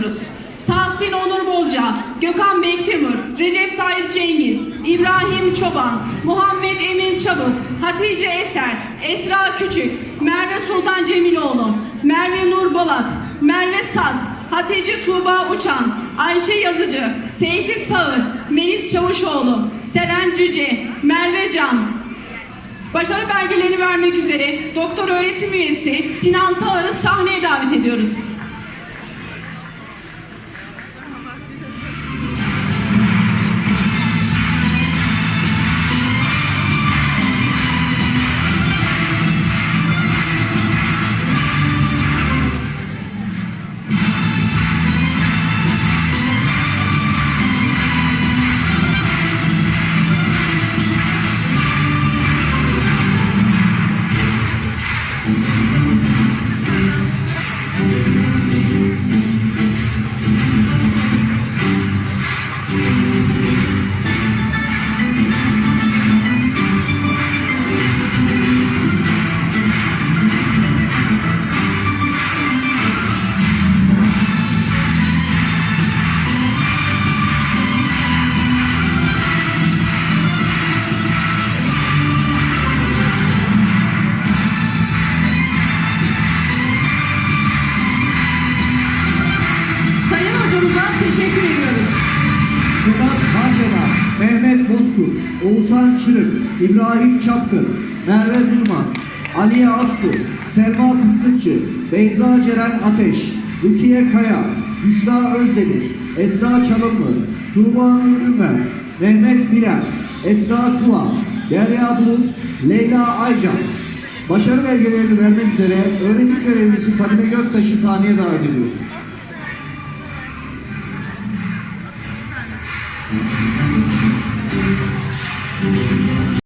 ediyoruz. Tahsin Onur Bolca, Gökhan Bektemir, Recep Tayyip Cengiz, İbrahim Çoban, Muhammed Emin Çabuk, Hatice Eser, Esra Küçük, Merve Sultan Cemiloğlu, Merve Nur Bolat, Merve Sat, Hatice Tuğba Uçan, Ayşe Yazıcı, Seyfi Sağır, Melis Çavuşoğlu, Selen Cüce, Merve Can, Başarı belgelerini vermek üzere doktor öğretim üyesi Sinan Sağır'ı sahneye Thank you. Bozkurt, Oğuzhan Çırık, İbrahim Çapkın, Merve Durmaz, Aliye Aksu, Selma Fıstıkçı, Beyza Ceren Ateş, Rukiye Kaya, Büşra Özdemir, Esra Çalımlı, Tuğba Nur Ümer, Mehmet Birer, Esra Kula, Derya Bulut, Leyla Aycan. Başarı belgelerini vermek üzere öğretim görevlisi Fadime Göktaş'ı sahneye davet ediyoruz.